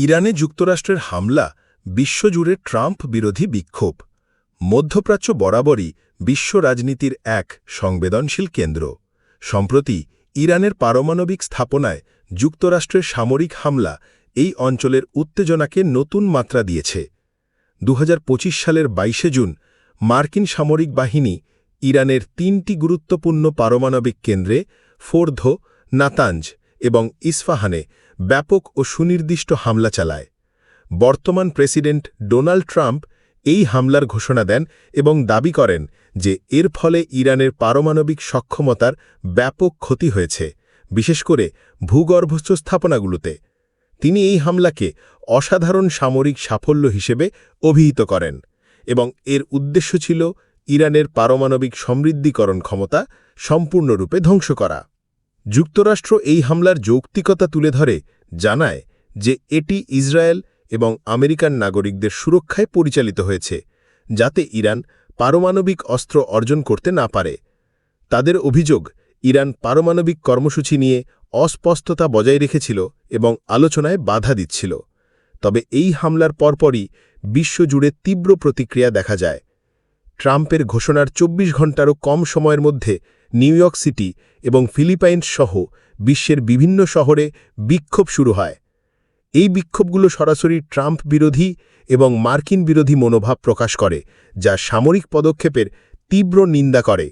ইরানে যুক্তরাষ্ট্রের হামলা, বিশ্বজুড়ে ট্রাম্প বিরোধী বিক্ষোভ। মধ্যপ্রাচ্য বরাবরই বিশ্ব রাজনীতির এক সংবেদনশীল কেন্দ্র। সম্প্রতি ইরানের পারমাণবিক স্থাপনায় যুক্তরাষ্ট্রের সামরিক হামলা এই অঞ্চলের উত্তেজনাকে নতুন মাত্রা দিয়েছে। দু হাজার পঁচিশ সালের ২২ জুন মার্কিন সামরিক বাহিনী ইরানের তিনটি গুরুত্বপূর্ণ পারমাণবিক কেন্দ্রে ফোর্ধ, নাতাঞ্জ এবং ইস্ফাহানে ব্যাপক ও সুনির্দিষ্ট হামলা চালায়। বর্তমান প্রেসিডেন্ট ডোনাল্ড ট্রাম্প এই হামলার ঘোষণা দেন এবং দাবি করেন যে এর ফলে ইরানের পারমাণবিক সক্ষমতার ব্যাপক ক্ষতি হয়েছে, বিশেষ করে ভূগর্ভস্থ স্থাপনাগুলোতে। তিনি এই হামলাকে অসাধারণ সামরিক সাফল্য হিসেবে অভিহিত করেন এবং এর উদ্দেশ্য ছিল ইরানের পারমাণবিক সমৃদ্ধিকরণ ক্ষমতা সম্পূর্ণরূপে ধ্বংস করা। যুক্তরাষ্ট্র এই হামলার যৌক্তিকতা তুলে ধরে, জানায় যে এটি ইসরায়েল এবং আমেরিকান নাগরিকদের সুরক্ষায় পরিচালিত হয়েছে, যাতে ইরান পারমাণবিক অস্ত্র অর্জন করতে না পারে। তাদের অভিযোগ, ইরান পারমাণবিক কর্মসূচি নিয়ে অস্পষ্টতা বজায় রেখেছিল এবং আলোচনায় বাধা দিচ্ছিল। তবে এই হামলার পরপরই বিশ্বজুড়ে তীব্র প্রতিক্রিয়া দেখা যায়। ট্রাম্পের ঘোষণার ২৪ ঘণ্টারও কম সময়ের মধ্যে নিউ ইয়র্ক সিটি এবং ফিলিপাইন্স সহ বিশ্বের বিভিন্ন শহরে বিক্ষোভ শুরু হয়। এই বিক্ষোভগুলো সরাসরি ট্রাম্প বিরোধী এবং মার্কিন বিরোধী মনোভাব প্রকাশ করে, যা সামরিক পদক্ষেপের তীব্র নিন্দা করে।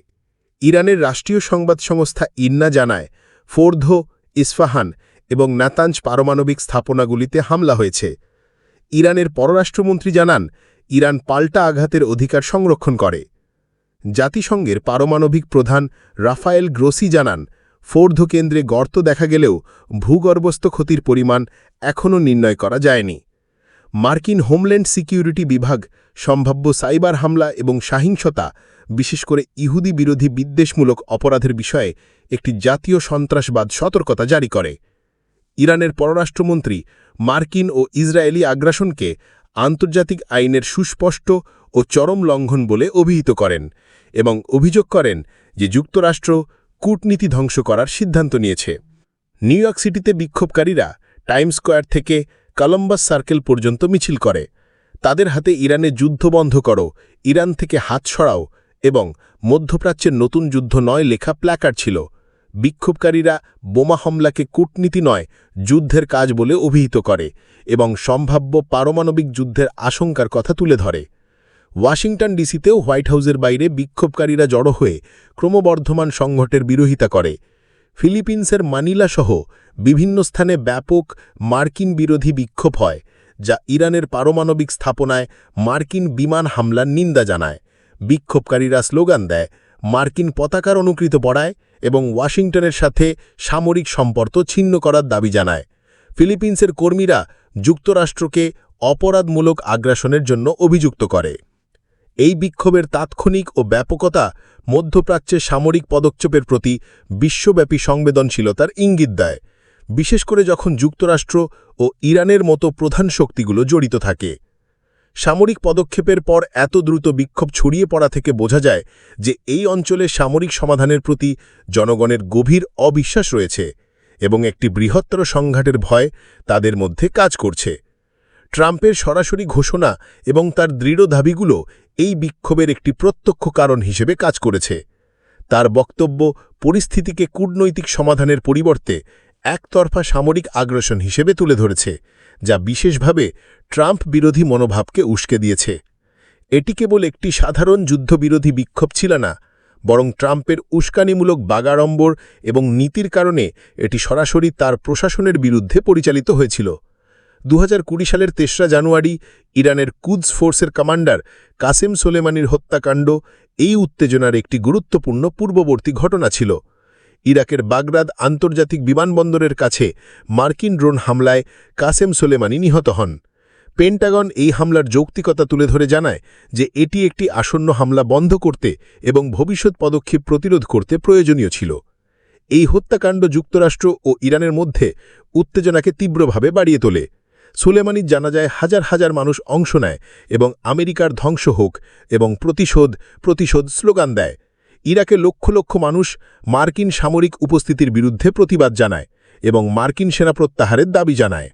ইরানের রাষ্ট্রীয় সংবাদ সংস্থা ইন্না জানায়, ফোর্ধ ইস্ফাহান এবং নাতাঞ্জ পারমাণবিক স্থাপনাগুলিতে হামলা হয়েছে। ইরানের পররাষ্ট্রমন্ত্রী জানান ইরান পাল্টা আঘাতের অধিকার সংরক্ষণ করে। জাতিসংঘের পারমাণবিক প্রধান রাফায়েল গ্রোসি জানান, ফোর্ধ কেন্দ্রে গর্ত দেখা গেলেও ভূগর্ভস্থ ক্ষতির পরিমাণ এখনও নির্ণয় করা যায়নি। মার্কিন হোমল্যান্ড সিকিউরিটি বিভাগ সম্ভাব্য সাইবার হামলা এবং সহিংসতা, বিশেষ করে ইহুদি বিরোধী বিদ্বেষমূলক অপরাধের বিষয়ে একটি জাতীয় সন্ত্রাসবাদ সতর্কতা জারি করে। ইরানের পররাষ্ট্রমন্ত্রী মার্কিন ও ইসরায়েলি আগ্রাসনকে আন্তর্জাতিক আইনের সুস্পষ্ট ও চরম লঙ্ঘন বলে অভিহিত করেন এবং অভিযোগ করেন যে যুক্তরাষ্ট্র কূটনীতি ধ্বংস করার সিদ্ধান্ত নিয়েছে। নিউ ইয়র্ক সিটিতে বিক্ষোভকারীরা টাইম স্কোয়ার থেকে কলম্বাস সার্কেল পর্যন্ত মিছিল করে। তাদের হাতে ইরানে যুদ্ধ বন্ধ করো, ইরান থেকে হাত সরাও এবং মধ্যপ্রাচ্যের নতুন যুদ্ধ নয় লেখা প্ল্যাকার ছিল। বিক্ষোভকারীরা বোমা হামলাকে কূটনীতি নয়, যুদ্ধের কাজ বলে অভিহিত করে এবং সম্ভাব্য পারমাণবিক যুদ্ধের আশঙ্কার কথা তুলে ধরে। ওয়াশিংটন ডিসিতেও হোয়াইট হাউসের বাইরে বিক্ষোভকারীরা জড়ো হয়ে ক্রমবর্ধমান সংঘটের বিরোধিতা করে। ফিলিপিন্সের মানিলা সহ বিভিন্ন স্থানে ব্যাপক মার্কিন বিরোধী বিক্ষোভ হয়, যা ইরানের পারমাণবিক স্থাপনায় মার্কিন বিমান হামলার নিন্দা জানায়। বিক্ষোভকারীরা স্লোগান দেয়, মার্কিন পতাকার অনুকৃত পড়ায় এবং ওয়াশিংটনের সাথে সামরিক সম্পর্ক ছিন্ন করার দাবি জানায়। ফিলিপিন্সের কর্মীরা যুক্তরাষ্ট্রকে অপরাধমূলক আগ্রাসনের জন্য অভিযুক্ত করে। এই বিক্ষোভের তাৎক্ষণিক ও ব্যাপকতা মধ্যপ্রাচ্যের সামরিক পদক্ষেপের প্রতি বিশ্বব্যাপী সংবেদনশীলতার ইঙ্গিত দেয়। বিশেষ করে যখন যুক্তরাষ্ট্র ও ইরানের মতো প্রধান শক্তিগুলো জড়িত থাকে। সামরিক পদক্ষেপের পর এত দ্রুত বিক্ষোভ ছড়িয়ে পড়া থেকে বোঝা যায় যে এই অঞ্চলে সামরিক সমাধানের প্রতি জনগণের গভীর অবিশ্বাস রয়েছে এবং একটি বৃহত্তর সংঘাটের ভয় তাদের মধ্যে কাজ করছে। ট্রাম্পের সরাসরি ঘোষণা এবং তার দৃঢ় দাবিগুলো এই বিক্ষোভের একটি প্রত্যক্ষ কারণ হিসেবে কাজ করেছে। তার বক্তব্য পরিস্থিতিকে কূটনৈতিক সমাধানের পরিবর্তে একতরফা সামরিক আগ্রাসন হিসেবে তুলে ধরেছে। যা বিশেষভাবে ট্রাম্প বিরোধী মনোভাবকে উস্কে দিয়েছে। এটি কেবল একটি সাধারণ যুদ্ধবিরোধী বিক্ষোভ ছিল না, বরং ট্রাম্পের উস্কানিমূলক বাগাড়ম্বর এবং নীতির কারণে এটি সরাসরি তার প্রশাসনের বিরুদ্ধে পরিচালিত হয়েছিল। দু হাজার কুড়ি সালের তেসরা জানুয়ারি ইরানের কুদস ফোর্সের কমান্ডার কাসেম সোলেমানির হত্যাকাণ্ড এই উত্তেজনার একটি গুরুত্বপূর্ণ পূর্ববর্তী ঘটনা ছিল। ইরাকের বাগদাদ আন্তর্জাতিক বিমানবন্দরের কাছে মার্কিন ড্রোন হামলায় কাসেম সোলেমানি নিহত হন। পেন্টাগন এই হামলার যৌক্তিকতা তুলে ধরে জানায় যে এটি একটি আসন্ন হামলা বন্ধ করতে এবং ভবিষ্যৎ পদক্ষেপ প্রতিরোধ করতে প্রয়োজনীয় ছিল। এই হত্যাকাণ্ড যুক্তরাষ্ট্র ও ইরানের মধ্যে উত্তেজনাকে তীব্রভাবে বাড়িয়ে তোলে। সুলেমানির জানা যায় হাজার হাজার মানুষ অংশ নেয় এবং আমেরিকার ধ্বংস হোক এবং প্রতিশোধ প্রতিশোধ স্লোগান দেয়। ইরাকে লক্ষ লক্ষ মানুষ মার্কিন সামরিক উপস্থিতির বিরুদ্ধে প্রতিবাদ জানায় এবং মার্কিন সেনা প্রত্যাহারের দাবি জানায়।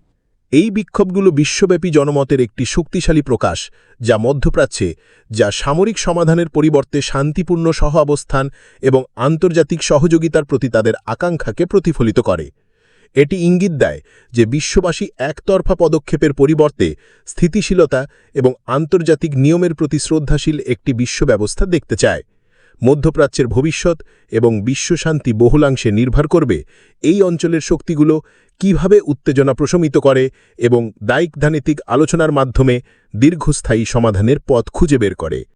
এই বিক্ষোভগুলো বিশ্বব্যাপী জনমতের একটি শক্তিশালী প্রকাশ, যা মধ্যপ্রাচ্যে, যা সামরিক সমাধানের পরিবর্তে শান্তিপূর্ণ সহাবস্থান এবং আন্তর্জাতিক সহযোগিতার প্রতি তাদের আকাঙ্ক্ষাকে প্রতিফলিত করে। এটি ইঙ্গিত দেয় যে বিশ্ববাসী একতরফা পদক্ষেপের পরিবর্তে স্থিতিশীলতা এবং আন্তর্জাতিক নিয়মের প্রতি শ্রদ্ধাশীল একটি বিশ্ব ব্যবস্থা দেখতে চায়। মধ্যপ্রাচ্যের ভবিষ্যৎ এবং বিশ্বশান্তি বহুলাংশে নির্ভর করবে এই অঞ্চলের শক্তিগুলো কীভাবে উত্তেজনা প্রশমিত করে এবং দায়িকধানিতিক আলোচনার মাধ্যমে দীর্ঘস্থায়ী সমাধানের পথ খুঁজে বের করে।